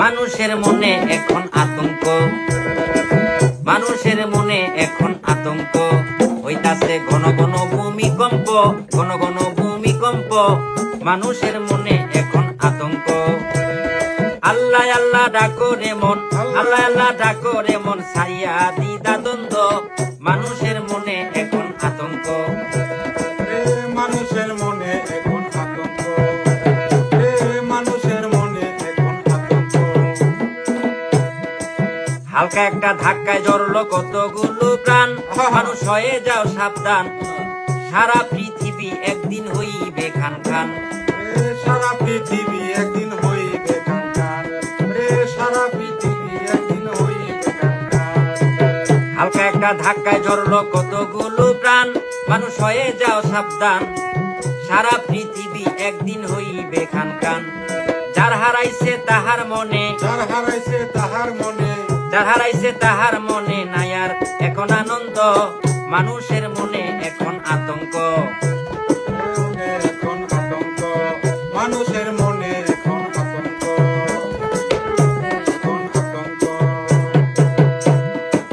মানুষের মনে এখন আতঙ্ক। মানুষের মনে এখন আতঙ্ক। হইতাছে ঘন ঘন ভূমিকম্প, ঘন ঘন ভূমিকম্প। মানুষের মনে এখন আতঙ্ক। আল্লাহ আল্লাহ ডাকো রে মন, আল্লাহ আল্লাহ ডাকো রে মন সাইয়া দিদা দ্বন্দ্ব। মানুষের মনে এখন আতঙ্ক। হালকা একটা ধাক্কায় জড়লো কতগুলো প্রাণ। মানুষ হয়ে যাও সাবধান। সারা পৃথিবী একদিন হইবে খান খান। সারা পৃথিবী একদিন হইবে সারা পৃথিবী একদিন হইবে হালকা একটা ধাক্কায় জড়লো কতগুলো প্রাণ। মানুষ হয়ে যাও সাবধান। সারা পৃথিবী একদিন হইবে খান খান। যার হারাইছে তাহার মনে। যার হারাইছে তাহার মনে যার হারাইছে তাহার মনে নায়ার এখন আনন্দ। মানুষের মনে এখন আতঙ্ক। এখন আতঙ্ক মানুষের মনে এখন আতঙ্ক।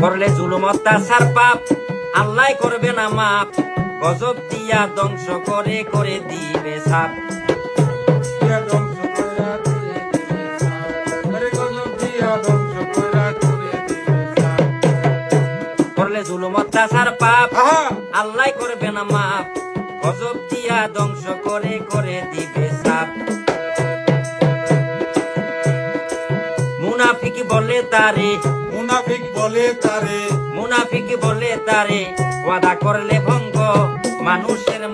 করলে জুলুম অত্যাচার পাপ আল্লাহ করবে না মাপ। গজব দিয়া ধ্বংস করে করে দিবে সাপ জুলুম অত্যাচার পাপ। আল্লাহ করবে না মাপ। গজব দিয়া ধ্বংস করে করে দিবে সাপ। মুনাফিক বলে তারে। মুনাফিক বলে তারে। মুনাফিক বলে তারে। ওয়াদা করলে ভঙ্গ। মানুষের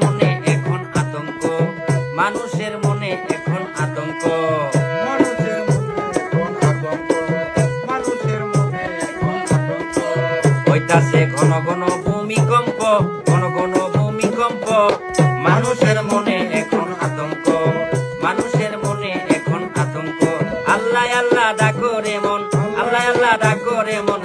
হইতাছে ঘন ঘন ভূমিকম্প, ঘন ঘন ভূমিকম্প। মানুষের মনে এখন আতঙ্ক, মানুষের মনে এখন আতঙ্ক। আল্লাহ আল্লাহ ডাকো রে মন, আল্লাহ আল্লাহ ডাকো রে মন।